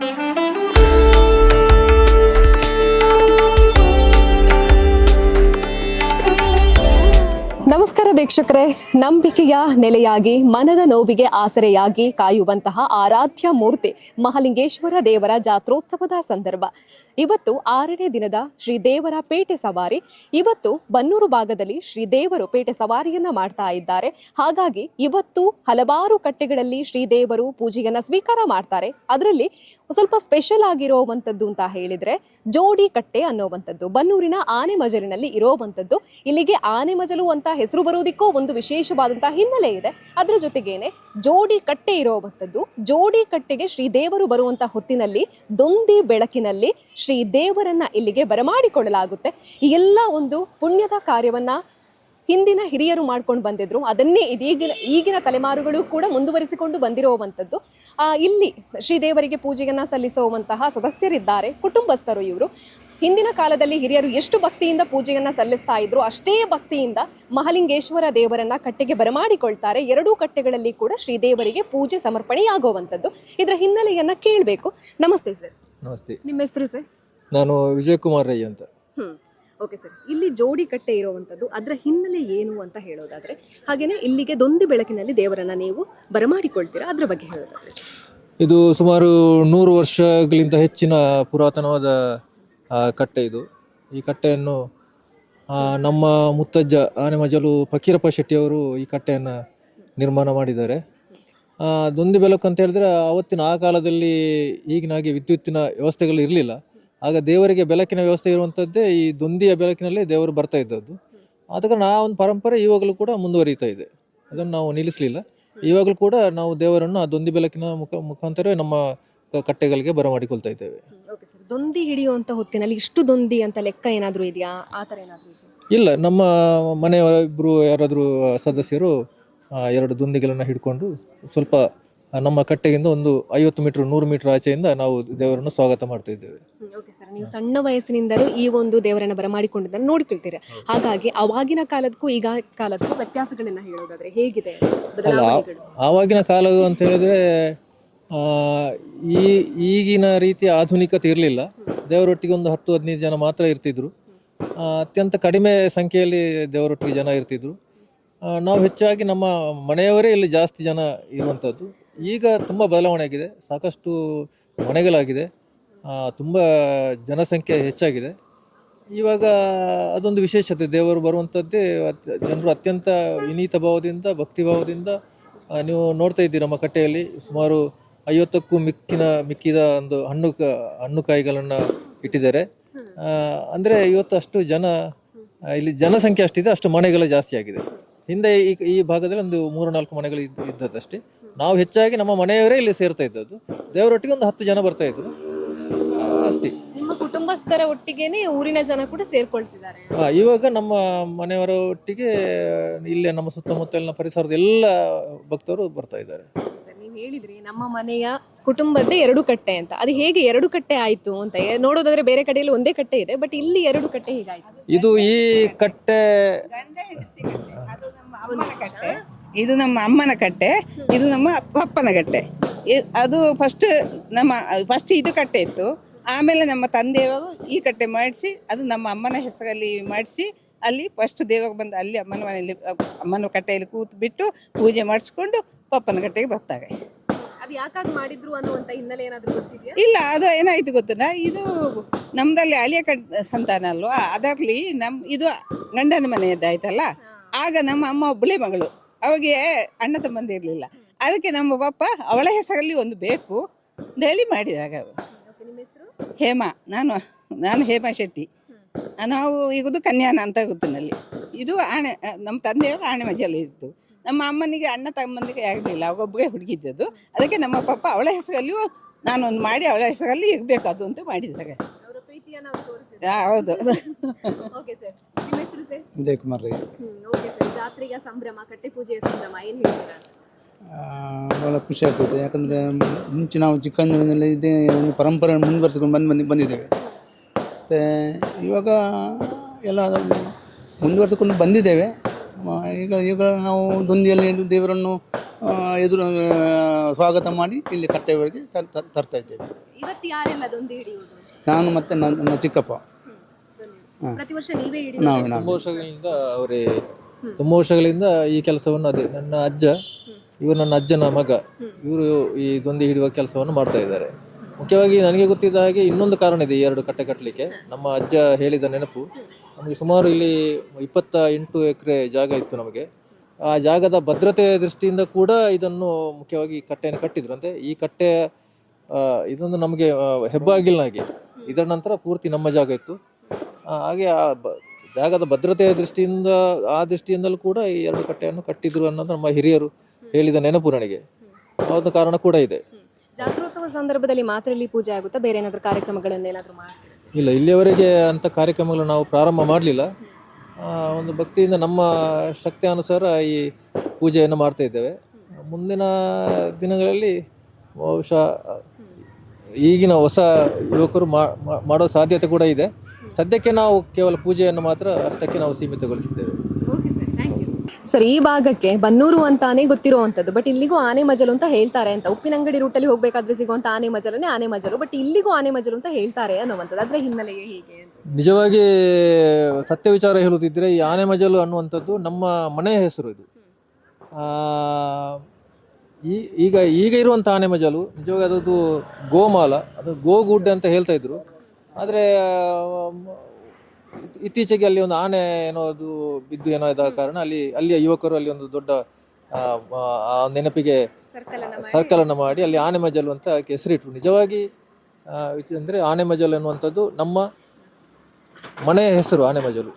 ನಮಸ್ಕಾರ ವೀಕ್ಷಕರೇ. ನಂಬಿಕೆಯ ನೆಲೆಯಾಗಿ, ಮನದ ನೋವಿಗೆ ಆಸರೆಯಾಗಿ ಕಾಯುವಂತಹ ಆರಾಧ್ಯ ಮೂರ್ತಿ ಮಹಾಲಿಂಗೇಶ್ವರ ದೇವರ ಜಾತ್ರೋತ್ಸವದ ಸಂದರ್ಭ. ಇವತ್ತು ಆರನೇ ದಿನದ ಶ್ರೀ ದೇವರ ಪೇಟೆ ಸವಾರಿ. ಇವತ್ತು ಬನ್ನೂರು ಭಾಗದಲ್ಲಿ ಶ್ರೀ ದೇವರು ಪೇಟೆ ಸವಾರಿಯನ್ನ ಮಾಡ್ತಾ ಇದ್ದಾರೆ. ಹಾಗಾಗಿ ಇವತ್ತು ಹಲವಾರು ಕಟ್ಟೆಗಳಲ್ಲಿ ಶ್ರೀ ದೇವರು ಪೂಜೆಯನ್ನ ಸ್ವೀಕಾರ ಮಾಡ್ತಾರೆ. ಅದರಲ್ಲಿ ಸ್ವಲ್ಪ ಸ್ಪೆಷಲ್ ಆಗಿರುವಂಥದ್ದು ಅಂತ ಹೇಳಿದ್ರೆ ಜೋಡಿ ಕಟ್ಟೆ ಅನ್ನೋವಂಥದ್ದು. ಬನ್ನೂರಿನ ಆನೆ ಮಜಲಿನಲ್ಲಿ ಇರೋವಂಥದ್ದು. ಇಲ್ಲಿಗೆ ಆನೆ ಮಜಲು ಅಂತ ಹೆಸರು ಬರೋದಿಕ್ಕೂ ಒಂದು ವಿಶೇಷವಾದಂಥ ಹಿನ್ನೆಲೆ ಇದೆ. ಅದರ ಜೊತೆಗೇನೆ ಜೋಡಿ ಕಟ್ಟೆ ಇರೋವಂಥದ್ದು. ಜೋಡಿ ಕಟ್ಟೆಗೆ ಶ್ರೀದೇವರು ಬರುವಂಥ ಹೊತ್ತಿನಲ್ಲಿ, ದೊಂದಿ ಬೆಳಕಿನಲ್ಲಿ ಶ್ರೀ ದೇವರನ್ನ ಇಲ್ಲಿಗೆ ಬರಮಾಡಿಕೊಳ್ಳಲಾಗುತ್ತೆ. ಈ ಎಲ್ಲ ಒಂದು ಪುಣ್ಯದ ಕಾರ್ಯವನ್ನ ಹಿಂದಿನ ಹಿರಿಯರು ಮಾಡ್ಕೊಂಡು ಬಂದಿದ್ರು. ಅದನ್ನೇ ಇದೀಗಿನ ಈಗಿನ ತಲೆಮಾರುಗಳು ಕೂಡ ಮುಂದುವರಿಸಿಕೊಂಡು ಬಂದಿರುವಂಥದ್ದು. ಆ, ಇಲ್ಲಿ ಶ್ರೀದೇವರಿಗೆ ಪೂಜೆಯನ್ನ ಸಲ್ಲಿಸುವಂತಹ ಸದಸ್ಯರಿದ್ದಾರೆ ಕುಟುಂಬಸ್ಥರು ಇವರು. ಹಿಂದಿನ ಕಾಲದಲ್ಲಿ ಹಿರಿಯರು ಎಷ್ಟು ಭಕ್ತಿಯಿಂದ ಪೂಜೆಯನ್ನ ಸಲ್ಲಿಸ್ತಾ ಇದ್ರು ಅಷ್ಟೇ ಭಕ್ತಿಯಿಂದ ಮಹಾಲಿಂಗೇಶ್ವರ ದೇವರನ್ನ ಕಟ್ಟೆಗೆ ಬರಮಾಡಿಕೊಳ್ತಾರೆ. ಎರಡೂ ಕಟ್ಟೆಗಳಲ್ಲಿ ಕೂಡ ಶ್ರೀದೇವರಿಗೆ ಪೂಜೆ ಸಮರ್ಪಣೆಯಾಗುವಂಥದ್ದು. ಇದರ ಹಿನ್ನೆಲೆಯನ್ನ ಕೇಳಬೇಕು. ನಮಸ್ತೆ ಸರ್. ನಮಸ್ತೆ. ನಿಮ್ಮ ಹೆಸರು ಸರ್? ನಾನು ವಿಜಯಕುಮಾರ್ ರೈ ಅಂತ. ಹ್ಮ್. ಓಕೆ ಸರ್ ಇಲ್ಲಿ ಜೋಡಿ ಕಟ್ಟೆ ಇರುವಂಥದ್ದು ಅದರ ಹಿನ್ನೆಲೆ ಏನು ಅಂತ ಹೇಳೋದಾದರೆ ಹಾಗೆಯೇ ಇಲ್ಲಿಗೆ ದೊಂದಿ ಬೆಳಕಿನಲ್ಲಿ ದೇವರನ್ನು ನೀವು ಬರಮಾಡಿಕೊಳ್ತೀರಾ? ಅದರ ಬಗ್ಗೆ ಹೇಳೋದಾದರೆ ಇದು ಸುಮಾರು ನೂರು ವರ್ಷಗಳಿಂದ ಹೆಚ್ಚಿನ ಪುರಾತನವಾದ ಕಟ್ಟೆ ಇದು. ಈ ಕಟ್ಟೆಯನ್ನು ನಮ್ಮ ಮುತ್ತಜ್ಜ ಆನೆಮಜಲು ಫಕೀರಪ್ಪ ಶೆಟ್ಟಿಯವರು ಈ ಕಟ್ಟೆಯನ್ನು ನಿರ್ಮಾಣ ಮಾಡಿದ್ದಾರೆ. ದೊಂದಿ ಬೆಳಕು ಅಂತ ಹೇಳಿದ್ರೆ ಆವತ್ತಿನ ಆ ಕಾಲದಲ್ಲಿ ಈಗಿನ ಹಾಗೆ ವಿದ್ಯುತ್ತಿನ ವ್ಯವಸ್ಥೆಗಳು ಇರಲಿಲ್ಲ. ಆಗ ದೇವರಿಗೆ ಬೆಳಕಿನ ವ್ಯವಸ್ಥೆ ಇರುವಂಥದ್ದೇ ಈ ದೊಂದಿಯ ಬೆಳಕಿನಲ್ಲಿ ದೇವರು ಬರ್ತಾ ಇದ್ದದ್ದು. ಆದ ಕಾರಣ ಆ ಒಂದು ಪರಂಪರೆ ಇವಾಗಲೂ ಕೂಡ ಮುಂದುವರಿತಾ ಇದೆ. ಅದನ್ನು ನಾವು ನಿಲ್ಲಿಸಲಿಲ್ಲ. ಇವಾಗಲೂ ಕೂಡ ನಾವು ದೇವರನ್ನು ಆ ದೊಂದಿ ಬೆಳಕಿನ ಮುಖ ಮುಖಾಂತರ ನಮ್ಮ ಕಟ್ಟೆಗಳಿಗೆ ಬರಮಾಡಿಕೊಳ್ತಾ ಇದ್ದೇವೆ. ದೊಂದಿ ಹಿಡಿಯುವಂತ ಹೊತ್ತಿನಲ್ಲಿ ಇಷ್ಟು ದೊಂದಿ ಅಂತ ಲೆಕ್ಕ ಏನಾದರೂ ಇದೆಯಾ? ಆ ಥರ ಏನಾದ್ರೂ ಇಲ್ಲ ನಮ್ಮ ಮನೆಯ ಇಬ್ಬರು ಯಾರಾದರೂ ಸದಸ್ಯರು ಎರಡು ದೊಂದಿಗಳನ್ನು ಹಿಡ್ಕೊಂಡು ಸ್ವಲ್ಪ ನಮ್ಮ ಕಟ್ಟೆಯಿಂದ ಒಂದು ಐವತ್ತು ಮೀಟರ್ ನೂರು ಮೀಟರ್ ಆಚೆಯಿಂದ ನಾವು ದೇವರನ್ನು ಸ್ವಾಗತ ಮಾಡ್ತಾ ಇದ್ದೇವೆ. ಓಕೆ ಸರ್ ನೀವು ಸಣ್ಣ ವಯಸ್ಸಿನಿಂದಲೂ ಈ ಒಂದು ದೇವರನ್ನ ಬರಮಾಡಿಕೊಂಡಿದ್ದನ್ನು ನೋಡಿಕೊಳ್ತೀರ? ಹಾಗಾಗಿ ಅವಾಗಿನ ಕಾಲಕ್ಕೂ ಈಗ ಕಾಲಕ್ಕೂ ವ್ಯತ್ಯಾಸಗಳನ್ನ ಹೇಳೋದಾದ್ರೆ ಹೇಗಿದೆ ಬದಲಾವಣೆಗಳು? ಆವಾಗಿನ ಕಾಲ ಅಂತ ಹೇಳಿದ್ರೆ ಆ, ಈ ಈಗಿನ ರೀತಿಯ ಆಧುನಿಕತೆ ಇರಲಿಲ್ಲ. ದೇವರೊಟ್ಟಿಗೆ ಒಂದು ಹತ್ತು ಹದಿನೈದು ಜನ ಮಾತ್ರ ಇರ್ತಿದ್ರು. ಆ, ಅತ್ಯಂತ ಕಡಿಮೆ ಸಂಖ್ಯೆಯಲ್ಲಿ ದೇವರೊಟ್ಟಿಗೆ ಜನ ಇರ್ತಿದ್ರು. ಆ, ನಾವು ಹೆಚ್ಚಾಗಿ ನಮ್ಮ ಮನೆಯವರೇ ಇಲ್ಲಿ ಜಾಸ್ತಿ ಜನ ಇರುವಂಥದ್ದು. ಈಗ ತುಂಬ ಬದಲಾವಣೆ ಆಗಿದೆ. ಸಾಕಷ್ಟು ಮನೆಗಳಾಗಿದೆ ತುಂಬ ಜನಸಂಖ್ಯೆ ಹೆಚ್ಚಾಗಿದೆ. ಇವಾಗ ಅದೊಂದು ವಿಶೇಷತೆ, ದೇವರು ಬರುವಂಥದ್ದೇ ಜನರು ಅತ್ಯಂತ ವಿನೀತ ಭಾವದಿಂದ, ಭಕ್ತಿ ಭಾವದಿಂದ ನೀವು ನೋಡ್ತಾ ಇದ್ದೀರಿ ನಮ್ಮ ಕಟ್ಟೆಯಲ್ಲಿ ಸುಮಾರು ಐವತ್ತಕ್ಕೂ ಮಿಕ್ಕಿನ, ಮಿಕ್ಕಿದ ಒಂದು ಹಣ್ಣು ಕ, ಹಣ್ಣು ಕಾಯಿಗಳನ್ನು ಇಟ್ಟಿದ್ದಾರೆ. ಅಂದರೆ ಇವತ್ತು ಅಷ್ಟು ಜನ ಇಲ್ಲಿ ಜನಸಂಖ್ಯೆ ಅಷ್ಟಿದೆ, ಅಷ್ಟು ಮನೆಗಳು ಜಾಸ್ತಿ ಆಗಿದೆ. ಹಿಂದೆ ಈ ಈ ಭಾಗದಲ್ಲಿ ಒಂದು ಮೂರು ನಾಲ್ಕು ಮನೆಗಳು ಇದ್ದದ್ದು ಇದ್ದದ್ದಷ್ಟೇ. ನಾವು ಹೆಚ್ಚಾಗಿ ನಮ್ಮ ಮನೆಯವರೇ ಇಲ್ಲಿ ಸೇರ್ತಾ ಇದ್ದದ್ದು. ದೇವರೊಟ್ಟಿಗೆ ಒಂದು ಹತ್ತು ಜನ ಬರ್ತಾ ಇದ್ರು. ಅಷ್ಟೇ. ನಿಮ್ಮ ಕುಟುಂಬಸ್ಥರ ಒಟ್ಟಿಗೆನೆ ಊರಿನ ಜನ ಕೂಡ ಸೇರ್ಕೊಳ್ತಿದ್ದಾರೆ. ಇವಾಗ ನಮ್ಮ ಮನೆಯವರ ಒಟ್ಟಿಗೆ ಇಲ್ಲೇ ನಮ್ಮ ಸುತ್ತಮುತ್ತಲಿನ ಪರಿಸರದ ಎಲ್ಲ ಭಕ್ತರು ಬರ್ತಾ ಇದ್ದಾರೆ. ಸರ್ ನೀವು ಹೇಳಿದ್ರಿ ನಮ್ಮ ಮನೆಯ ಕುಟುಂಬದ್ದೇ ಎರಡು ಕಟ್ಟೆ ಅಂತ. ಅದು ಹೇಗೆ ಎರಡು ಕಟ್ಟೆ ಆಯ್ತು ಅಂತ? ಏ- ನೋಡೋದಾದ್ರೆ ಬೇರೆ ಕಡೆಯಲ್ಲಿ ಒಂದೇ ಕಟ್ಟೆ ಇದೆ ಬಟ್ ಇಲ್ಲಿ ಎರಡು ಕಟ್ಟೆ ಹೀಗಾಯ್ತು? ಇದು ಈ ಕಟ್ಟೆ ಅದು ನಮ್ಮ ಅಮ್ಮನ ಕಟ್ಟೆ. ಇದು ನಮ್ಮ ಅಮ್ಮನ ಕಟ್ಟೆ ಇದು ನಮ್ಮ ಅಪ್ಪನ ಕಟ್ಟೆ. ಇ- ಅದು ಫಸ್ಟ್ ನಮ್ಮ ಫಸ್ಟ್ ಇದು ಕಟ್ಟೆ ಇತ್ತು. ಆಮೇಲೆ ನಮ್ಮ ತಂದೆಯವರು ಈ ಕಟ್ಟೆ ಮಾಡಿಸಿ ಅದು ನಮ್ಮ ಅಮ್ಮನ ಹೆಸರಲ್ಲಿ ಮಾಡಿಸಿ ಅಲ್ಲಿ ಫಸ್ಟ್ ದೇವಾಗ ಬಂದು ಅಲ್ಲಿ ಅಮ್ಮನ ಮನೆಯಲ್ಲಿ ಅಮ್ಮನ ಕಟ್ಟೆಯಲ್ಲಿ ಕೂತು ಬಿಟ್ಟು ಪೂಜೆ ಮಾಡಿಸ್ಕೊಂಡು ಪಪ್ಪನ ಕಟ್ಟೆಗೆ ಬರ್ತಾರೆ. ಅದು ಯಾಕಾಗಿ ಮಾಡಿದ್ರು ಅನ್ನುವಂತ ಹಿನ್ನೆಲೆ ಏನಾದ್ರು ಗೊತ್ತಿದೆಯಾ? ಇಲ್ಲ ಅದು ಏನಾಯ್ತು ಗೊತ್ತಿಲ್ಲ ಇದು ನಮ್ದಲ್ಲಿ ಅಳಿಯ ಕಟ್ ಸಂತಾನ ಅಲ್ವಾ? ಅದಾಗ್ಲಿ ನಮ್ ಇದು ಗಂಡನ ಮನೆಯದ್ದಾಯ್ತಲ್ಲ? ಆಗ ನಮ್ಮ ಅಮ್ಮ ಒಬ್ಬಳೇ ಮಗಳು. ಅವಾಗೆ ಅಣ್ಣ ತಮ್ಮಂದಿ ಇರಲಿಲ್ಲ. ಅದಕ್ಕೆ ನಮ್ಮ ಪಾಪ ಅವಳ ಹೆಸರಲ್ಲಿ ಒಂದು ಬೇಕು ಅಂತ ಹೇಳಿ ಮಾಡಿದಾಗ ಹೇಮಾ ನಾನು ನಾನು ಹೇಮಾ ಶೆಟ್ಟಿ. ನಾವು ಇದು ಕನ್ಯಾನ ಅಂತ ಗೊತ್ತಿನಲ್ಲಿ. ಇದು ಆಣೆ ನಮ್ಮ ತಂದೆಯವರು ಆಣೆ ಮಜಲ್ಲಿ ಇತ್ತು. ನಮ್ಮ ಅಮ್ಮನಿಗೆ ಅಣ್ಣ ತಮ್ಮನಿಗೆ ಆಗಲಿಲ್ಲ. ಒಬ್ಬಗೆ ಹುಡುಗಿದ್ದದು ಅದಕ್ಕೆ ನಮ್ಮ ಪಾಪ ಅವಳ ಹೆಸರಲ್ಲಿಯೂ ನಾನೊಂದು ಮಾಡಿ ಅವಳ ಹೆಸರಲ್ಲಿ ಇರಬೇಕು ಅದು ಅಂತ ಮಾಡಿದಾಗ. ಅವರ ಪ್ರೀತಿಯನ್ನ ಅವ್ರು ಆ, ಹೌದು. ಓಕೆ ಸರ್ ನಿಮ್ಮ ಹೆಸರು sir Vijay Kumar Rai. Hmm okay sir ಜಾತ್ರೆಯ ಸಂಭ್ರಮ ಕಟ್ಟೆ ಪೂಜೆಯ ಸಂಭ್ರಮ ಏನ್ ಹೇಳ್ತೀರಾ? ಆ, ಭಾಳ ಖುಷಿ ಆಗ್ತದೆ. ಯಾಕಂದರೆ ಮುಂಚೆ ನಾವು ಚಿಕ್ಕಂದಿನಲ್ಲಿ ಇದೇ ಒಂದು ಪರಂಪರೆ ಮುಂದುವರಿಸಿಕೊಂಡು ಬಂದು ಬಂದು ಬಂದಿದ್ದೇವೆ. ಮತ್ತು ಇವಾಗ ಎಲ್ಲ ಅದನ್ನು ಮುಂದುವರಿಸಿಕೊಂಡು ಬಂದಿದ್ದೇವೆ. ಈಗ ಈಗ ನಾವು ದೊಂದಿಯಲ್ಲಿ ದೇವರನ್ನು ಆ, ಎದುರು ಆ, ಸ್ವಾಗತ ಮಾಡಿ ಇಲ್ಲಿ ಕಟ್ಟೆವರೆಗೆ ತರ್- ತರ್- ತರ್ತಾ ಇದ್ದೇವೆ. ಇವತ್ತು ಯಾರೆಲ್ಲ ದೊಂದಿ ಹಿಡಿಯುವುದು? ನಾನು ಮತ್ತೆ ನನ್ನ ನನ್ನ ಚಿಕ್ಕಪ್ಪ. ಪ್ರತಿ ವರ್ಷ ನೀವೇ ಹಿಡಿ ನಾವು ತುಂಬ ನಾವು. ವರ್ಷಗಳಿಂದ ಅವರೇ ತುಂಬ ವರ್ಷಗಳಿಂದ ಈ ಕೆಲಸವನ್ನು ಅದೇ ನನ್ನ ಅಜ್ಜ ಇವರು ನನ್ನ ಅಜ್ಜನ ಮಗ. ಇವರು ಈ ದೊಂದಿ ಹಿಡಿಯುವ ಕೆಲಸವನ್ನು ಮಾಡ್ತಾ ಇದ್ದಾರೆ. ಮುಖ್ಯವಾಗಿ ನನಗೆ ಗೊತ್ತಿದ್ದ ಹಾಗೆ ಇನ್ನೊಂದು ಕಾರಣ ಇದೆ ಈ ಎರಡು ಕಟ್ಟೆ ಕಟ್ಟಲಿಕ್ಕೆ. ನಮ್ಮ ಅಜ್ಜ ಹೇಳಿದ ನೆನಪು ನಮಗೆ ಸುಮಾರು ಇಲ್ಲಿ ಇಪ್ಪತ್ತ ಎಂಟು ಎಕರೆ ಜಾಗ ಇತ್ತು ನಮಗೆ. ಆ ಜಾಗದ ಭದ್ರತೆ ದೃಷ್ಟಿಯಿಂದ ಕೂಡ ಇದನ್ನು ಮುಖ್ಯವಾಗಿ ಈ ಕಟ್ಟೆಯನ್ನು ಕಟ್ಟಿದ್ರು. ಅಂದ್ರೆ ಈ ಕಟ್ಟೆ ಆ, ಇದೊಂದು ನಮಗೆ ಹೆಬ್ಬಾಗಿಲ್ಲ ಹೆಬ್ಬಾಗಿಲ್ನಾಗೆ ಇದರ ನಂತರ ಪೂರ್ತಿ ನಮ್ಮ ಜಾಗ ಇತ್ತು. ಹಾಗೆ ಆ ಬ- ಜಾಗದ ಭದ್ರತೆಯ ದೃಷ್ಟಿಯಿಂದ ಆ ದೃಷ್ಟಿಯಿಂದಲೂ ಕೂಡ ಈ ಎರಡು ಕಟ್ಟೆಯನ್ನು ಕಟ್ಟಿದ್ರು ಅನ್ನೋದು ನಮ್ಮ ಹಿರಿಯರು ಹೇಳಿದ ನೆನಪು ನನಗೆ ಒಂದು ಕಾರಣ ಕೂಡ ಇದೆ. ಜಾತ್ರೋತ್ಸವ ಸಂದರ್ಭದಲ್ಲಿ ಮಾತ್ರ ಇಲ್ಲಿ ಪೂಜೆ ಆಗುತ್ತಾ? ಬೇರೆ ಏನಾದರೂ ಕಾರ್ಯಕ್ರಮಗಳನ್ನು ಏನಾದರೂ ಮಾಡ್ತೀರಾ ಇಲ್ಲ ಇಲ್ಲಿಯವರೆಗೆ ಅಂಥ ಕಾರ್ಯಕ್ರಮಗಳು ನಾವು ಪ್ರಾರಂಭ ಮಾಡಲಿಲ್ಲ. ಒಂದು ಭಕ್ತಿಯಿಂದ ನಮ್ಮ ಶಕ್ತಿ ಅನುಸಾರ ಈ ಪೂಜೆಯನ್ನು ಮಾಡ್ತಾ ಇದ್ದೇವೆ. ಮುಂದಿನ ದಿನಗಳಲ್ಲಿ ಬಹುಶಃ ಈಗಿನ ಹೊಸ ಯುವಕರು ಮಾಡೋ ಸಾಧ್ಯತೆ ಕೂಡ ಇದೆ. ಸದ್ಯಕ್ಕೆ ನಾವು ಕೇವಲ ಪೂಜೆಯನ್ನು ಮಾತ್ರ ಅಷ್ಟಕ್ಕೆ ನಾವು ಸೀಮಿತಗೊಳಿಸಿದ್ದೇವೆ. ಸರ್ ಈ ಭಾಗಕ್ಕೆ ಬನ್ನೂರು ಅಂತಾನೆ ಗೊತ್ತಿರುವಂತದ್ದು ಬಟ್ ಇಲ್ಲಿಗೂ ಆನೆ ಮಜಲು ಅಂತ ಹೇಳ್ತಾರೆ ಅಂತ. ಉಪ್ಪಿನಂಗಡಿ ರೂಟಲ್ಲಿ ಹೋಗಬೇಕಾದ್ರೆ ಸಿಗುವಂತ ಆನೆ ಮಜಲನೇ ಆನೆ ಮಜಲು ಬಟ್ ಇಲ್ಲಿಗೂ ಆನೆ ಮಜಲು ಅಂತ ಹೇಳ್ತಾರೆ ಅನ್ನುವಂಥದ್ದು. ಅದರ ಹಿನ್ನೆಲೆಗೆ ಹೀಗೆ ಅಂತ. ನಿಜವಾಗಿ ಸತ್ಯ ವಿಚಾರ ಹೇಳುತ್ತಿದ್ರೆ ಈ ಆನೆ ಮಜಲು ಅನ್ನುವಂಥದ್ದು ನಮ್ಮ ಮನೆಯ ಹೆಸರು ಇದು. ಆ, ಈ ಈಗ ಈಗ ಇರುವಂಥ ಆನೆ ಮಜಲು ನಿಜವಾಗಿ ಅದು ಗೋಮಾಲ ಅದು ಗೋಗುಡ್ಡೆ ಅಂತ ಹೇಳ್ತಾ ಇದ್ರು. ಆದರೆ ಇತ್ತೀಚೆಗೆ ಅಲ್ಲಿ ಒಂದು ಆನೆ ಏನೋ ಅದು ಬಿದ್ದು ಏನೋ ಇದ್ದ ಕಾರಣ ಅಲ್ಲಿ ಅಲ್ಲಿಯ ಯುವಕರು ಅಲ್ಲಿ ಒಂದು ದೊಡ್ಡ ನೆನಪಿಗೆ ಸರ್ಕಲನ್ನು ಮಾಡಿ. ಅಲ್ಲಿ ಆನೆ ಮಜಲು ಅಂತ ಅದಕ್ಕೆ ಹೆಸರಿಟ್ರು. ನಿಜವಾಗಿ ಅಂದರೆ ಆನೆ ಮಜಲು ಅನ್ನುವಂಥದ್ದು ನಮ್ಮ ಮನೆಯ ಹೆಸರು ಆನೆ ಮಜಲು.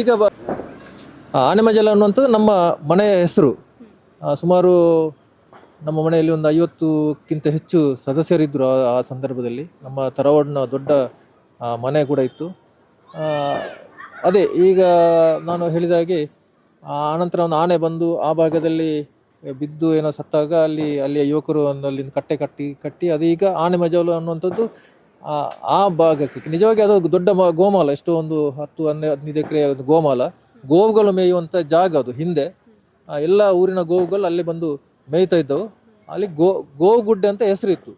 ಈಗ ಬ ಆ, ಆನೆ ಮಜಲು ಅನ್ನುವಂಥದ್ದು ನಮ್ಮ ಮನೆಯ ಹೆಸರು. ಸುಮಾರು ನಮ್ಮ ಮನೆಯಲ್ಲಿ ಒಂದು ಐವತ್ತಕ್ಕಿಂತ ಹೆಚ್ಚು ಸದಸ್ಯರಿದ್ದರು ಆ- ಸಂದರ್ಭದಲ್ಲಿ. ನಮ್ಮ ತರವಾಡಿನ ದೊಡ್ಡ ಮನೆ ಕೂಡ ಇತ್ತು. ಅದೇ ಈಗ ನಾನು ಹೇಳಿದ ಹಾಗೆ ಆನಂತರ ಒಂದು ಆನೆ ಬಂದು ಆ ಭಾಗದಲ್ಲಿ ಬಿದ್ದು ಏನೋ ಸತ್ತಾಗ ಅಲ್ಲಿ ಅಲ್ಲಿಯ ಯುವಕರು ಒಂದು ಕಟ್ಟೆ ಕಟ್ಟಿ ಕಟ್ಟಿ ಅದೀಗ ಆನೆ ಮಜಲು ಅನ್ನುವಂಥದ್ದು ಆ ಭಾಗಕ್ಕೆ ನಿಜವಾಗಿ ಅದು ದೊಡ್ಡ ಗೋಮಾಲ ಎಷ್ಟೋ ಒಂದು ಹತ್ತು ಹನ್ನೆರಡು ಹದಿನೈದು ಎಕರೆ ಒಂದು ಗೋಮಾಲ. ಗೋವುಗಳು ಮೇಯುವಂಥ ಜಾಗ ಅದು. ಹಿಂದೆ ಎಲ್ಲ ಊರಿನ ಗೋವುಗಳು ಅಲ್ಲಿ ಬಂದು ಮೇಯ್ತಾ ಇದ್ದವು. ಅಲ್ಲಿ ಗೋ ಗೋಗುಡ್ಡೆ ಅಂತ ಹೆಸರಿತ್ತು.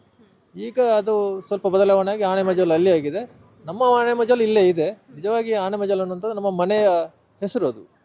ಈಗ ಅದು ಸ್ವಲ್ಪ ಬದಲಾವಣೆ ಆಗಿ ಆನೆ ಮಜಲು ಅಲ್ಲಿ ಆಗಿದೆ. ನಮ್ಮ ಆನೆ ಮಜಲು ಇಲ್ಲೇ ಇದೆ. ನಿಜವಾಗಿ ಆನೆ ಮಜಲು ಅನ್ನುವಂಥದ್ದು ನಮ್ಮ ಮನೆಯ ಹೆಸರು ಅದು.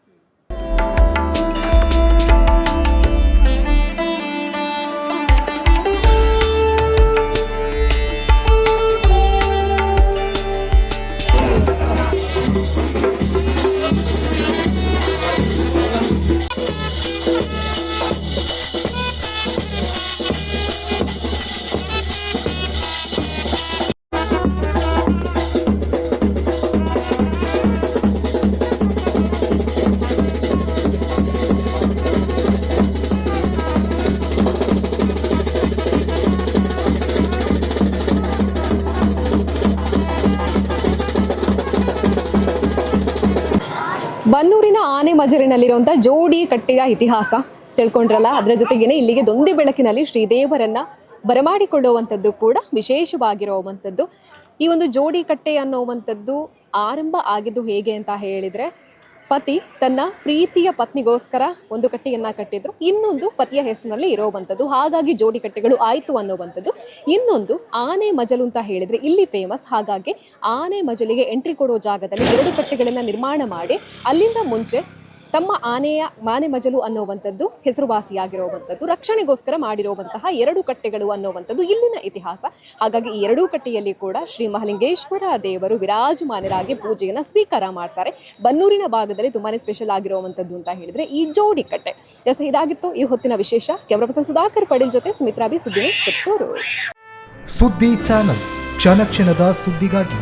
ಆನೆ ಮಜರಿನಲ್ಲಿರುವಂತಹ ಜೋಡಿ ಕಟ್ಟೆಯ ಇತಿಹಾಸ ತಿಳ್ಕೊಂಡ್ರಲ್ಲ, ಅದರ ಜೊತೆಗೇನೆ ಇಲ್ಲಿಗೆ ದೊಂದಿ ಬೆಳಕಿನಲ್ಲಿ ಶ್ರೀದೇವರನ್ನ ಬರಮಾಡಿಕೊಳ್ಳುವಂಥದ್ದು ಕೂಡ ವಿಶೇಷವಾಗಿರುವಂಥದ್ದು. ಈ ಒಂದು ಜೋಡಿ ಕಟ್ಟೆ ಅನ್ನುವಂಥದ್ದು ಆರಂಭ ಆಗಿದ್ದು ಹೇಗೆ ಅಂತ ಹೇಳಿದ್ರೆ ಪತಿ ತನ್ನ ಪ್ರೀತಿಯ ಪತ್ನಿಗೋಸ್ಕರ ಒಂದು ಕಟ್ಟೆಯನ್ನ ಕಟ್ಟಿದ್ರು. ಇನ್ನೊಂದು ಪತಿಯ ಹೆಸರಿನಲ್ಲಿ ಇರೋವಂಥದ್ದು. ಹಾಗಾಗಿ ಜೋಡಿ ಕಟ್ಟೆಗಳು ಆಯ್ತು ಅನ್ನೋವಂಥದ್ದು. ಇನ್ನೊಂದು ಆನೆ ಮಜಲು ಅಂತ ಹೇಳಿದ್ರೆ ಇಲ್ಲಿ ಫೇಮಸ್ ಹಾಗಾಗಿ ಆನೆ ಮಜಲಿಗೆ ಎಂಟ್ರಿ ಕೊಡೋ ಜಾಗದಲ್ಲಿ ಎರಡು ಕಟ್ಟೆಗಳನ್ನು ನಿರ್ಮಾಣ ಮಾಡಿ, ಅಲ್ಲಿಂದ ಮುಂಚೆ ತಮ್ಮ ಆನೆಯ ಮಾನೆ ಮಜಲು ಅನ್ನುವಂಥದ್ದು ಹೆಸರುವಾಸಿಯಾಗಿರುವಂಥದ್ದು, ರಕ್ಷಣೆಗೋಸ್ಕರ ಮಾಡಿರುವಂತಹ ಎರಡು ಕಟ್ಟೆಗಳು ಅನ್ನುವಂಥದ್ದು ಇಲ್ಲಿನ ಇತಿಹಾಸ. ಹಾಗಾಗಿ ಈ ಎರಡೂ ಕಟ್ಟೆಯಲ್ಲಿ ಕೂಡ ಶ್ರೀ ಮಹಲಿಂಗೇಶ್ವರ ದೇವರು ವಿರಾಜಮಾನರಾಗಿ ಪೂಜೆಯನ್ನು ಸ್ವೀಕಾರ ಮಾಡ್ತಾರೆ. ಬನ್ನೂರಿನ ಭಾಗದಲ್ಲಿ ತುಂಬಾ ಸ್ಪೆಷಲ್ ಆಗಿರುವಂಥದ್ದು ಅಂತ ಹೇಳಿದ್ರೆ ಈ ಜೋಡಿ ಕಟ್ಟೆ. ಎಸ್, ಇದಾಗಿತ್ತು ಈ ಹೊತ್ತಿನ ವಿಶೇಷ. ಕ್ಯಾಮ್ರಾ ಪರ್ಸನ್ ಸುಧಾಕರ್ ಪಡೀಲ್ ಜೊತೆ ಸುಮಿತ್ರಾ ಬಿ ಸುದ್ದಿ ಸುದ್ದಿ ಚಾನಲ್, ಕ್ಷಣ ಕ್ಷಣದ ಸುದ್ದಿಗಾಗಿ